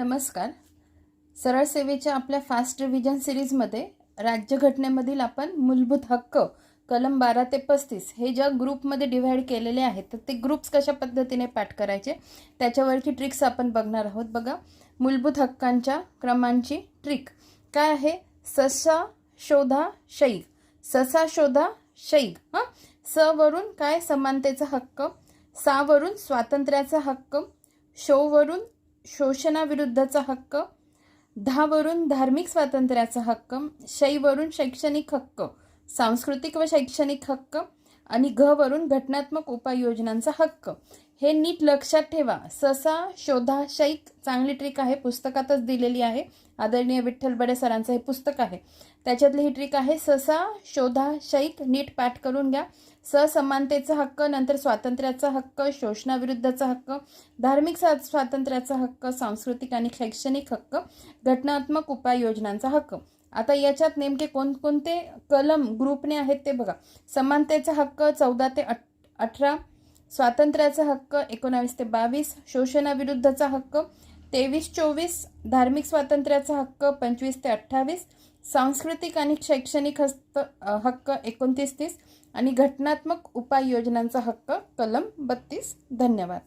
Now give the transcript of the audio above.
नमस्कार. सरळ सेवेच्या आपल्या फास्ट रिव्हिजन सिरीजमध्ये राज्यघटनेमधील आपण मूलभूत हक्क कलम बारा ते पस्तीस हे ज्या ग्रुपमध्ये डिव्हाइड केलेले आहेत तर ते ग्रुप्स कशा पद्धतीने पाठ करायचे त्याच्यावरची ट्रिक्स आपण बघणार आहोत. बघा मूलभूत हक्कांच्या क्रमांची ट्रिक काय आहे? ससा शोधा शैग ससा शोधा शैग हां? स वरून काय समानतेचा हक्क? सा वरून स्वातंत्र्याचा हक्क. शोवरून शोषणाविरुद्धचा हक्क दहावरून धार्मिक स्वातंत्र्याचा हक्क शैवरून शैक्षणिक हक्क सांस्कृतिक व शैक्षणिक हक्क आणि घ वरून घटनात्मक उपाययोजनांचा हक्क. हे नीट लक्षात ठेवा. ससा शोधा शैक चांगली ट्रिक आहे. पुस्तकातच दिलेली आहे. आदरणीय विठ्ठल बडे सरांचं हे पुस्तक आहे. त्याच्यातली ही ट्रिक आहे. ससा शोधा शैक नीट पाठ करून घ्या. ससमानतेचा हक्क नंतर स्वातंत्र्याचा हक्क शोषणाविरुद्धचा हक्क धार्मिक सा स्वातंत्र्याचा हक्क सांस्कृतिक आणि शैक्षणिक हक्क घटनात्मक उपाययोजनांचा हक्क. आता याच्यात नेमके कोणकोणते कलम ग्रुपने आहेत ते बघा. समानतेचा हक्क चौदा ते अठ अठरा स्वातंत्र्याचा हक्क एकोणावीस ते बावीस शोषणाविरुद्धचा हक्क तेवीस चोवीस धार्मिक स्वातंत्र्याचा हक्क पंचवीस ते अठ्ठावीस सांस्कृतिक आणि शैक्षणिक हस्त हक्क एकोणतीस तीस आणि घटनात्मक उपाययोजनांचा हक्क कलम बत्तीस. धन्यवाद.